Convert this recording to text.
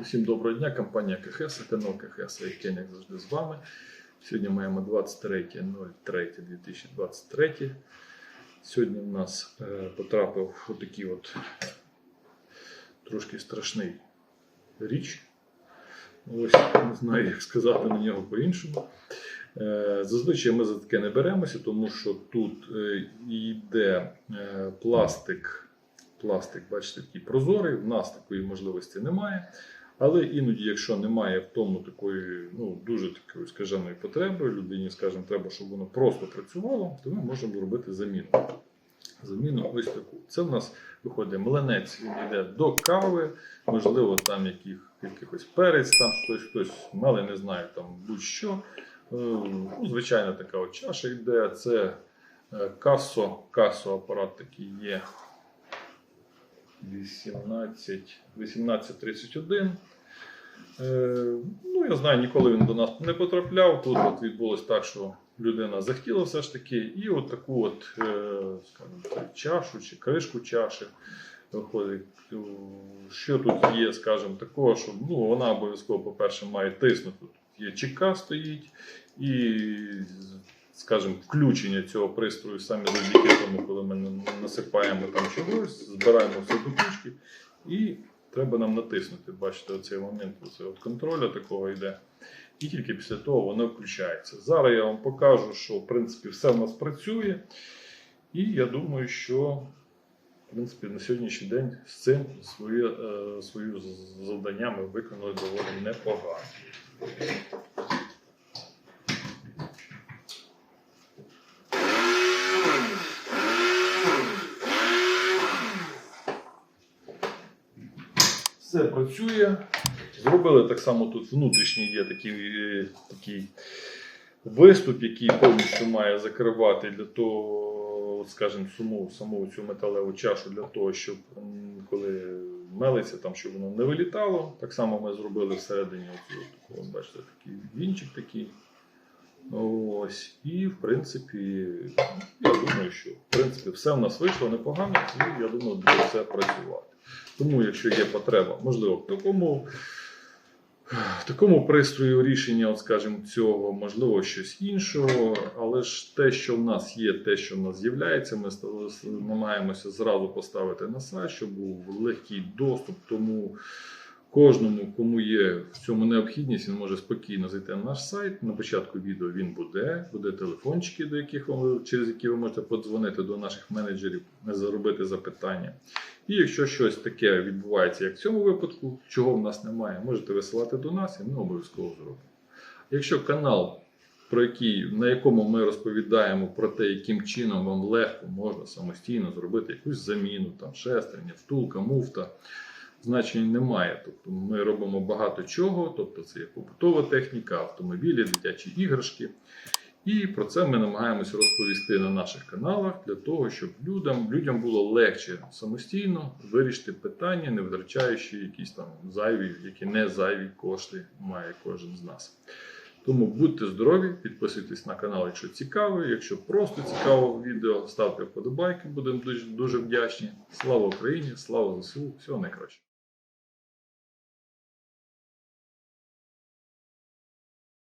Усім доброго дня, компанія КХС, канал КХС і як завжди з вами. Сьогодні маємо 23.03.2023. Сьогодні в нас потрапив отакий от трошки страшний річ. Ось не знаю, як сказати на нього по-іншому. Е, Зазвичай ми за таке не беремося, тому що тут е, йде е, пластик. Пластик, бачите, такий прозорий, в нас такої можливості немає. Але іноді, якщо немає в тому такої, ну дуже такої скаженої потреби, людині, скажімо, треба, щоб воно просто працювало, то ми можемо робити заміну. Заміну ось таку. Це в нас виходить млинець, він йде до кави, можливо, там яких, якихось перець, там хтось, хтось мели, не знаю, там будь-що. Е, Ну, звичайна така от чаша йде. Це е, касо, касо апарат такий є. 18, 1831. Е, ну, я знаю, ніколи він до нас не потрапляв. Тут от відбулось так, що людина захотіла все ж таки, і от таку от, е, скажімо чашу чи кришку чаші виходить. Е, Що тут є, скажімо, такого, що ну, вона обов'язково, по-перше, має тиснути. Тут є чека стоїть, і, скажімо, включення цього пристрою саме завдяки тому, коли ми насипаємо там чогось, збираємо все до кучки, і треба нам натиснути. Бачите, оцей момент оце от контроля такого йде. І тільки після того воно включається. Зараз я вам покажу, що в принципі все в нас працює. І я думаю, що в принципі, на сьогоднішній день з цим своє, е, свою завдання ми виконали доволі непогано. Все працює. Зробили так само тут внутрішній є такий, е, такий виступ, який повністю має закривати для того, скажімо, саму, саму цю металеву чашу для того, щоб коли мелиться, там, щоб воно не вилітало. Так само ми зробили всередині таку, от, бачите, такий вінчик такий. Ось. І в принципі, я думаю, що в принципі все в нас вийшло непогано, і я думаю, буде все працювати. Тому, якщо є потреба, можливо, в такому, в такому пристрою рішення, от, скажімо, цього, можливо, щось іншого, але ж те, що в нас є, те, що в нас з'являється, ми намагаємося зразу поставити на сайт, щоб був легкий доступ. Тому кожному, кому є в цьому необхідність, він може спокійно зайти на наш сайт. На початку відео він буде, буде телефончики, до яких ви, через які ви можете подзвонити до наших менеджерів, заробити запитання. І якщо щось таке відбувається, як в цьому випадку, чого в нас немає, можете висилати до нас, і ми обов'язково зробимо. Якщо канал, про який, на якому ми розповідаємо про те, яким чином вам легко можна самостійно зробити якусь заміну, там шестерня, втулка, муфта, значення немає. Тобто ми робимо багато чого, тобто це є побутова техніка, автомобілі, дитячі іграшки. І про це ми намагаємося розповісти на наших каналах для того, щоб людям, людям було легше самостійно вирішити питання, не витрачаючи якісь там зайві, які не зайві кошти має кожен з нас. Тому будьте здорові, підписуйтесь на канал, якщо цікаво. Якщо просто цікаво відео, ставте вподобайки, будемо дуже, дуже вдячні. Слава Україні! Слава ЗСУ! Всього найкращого!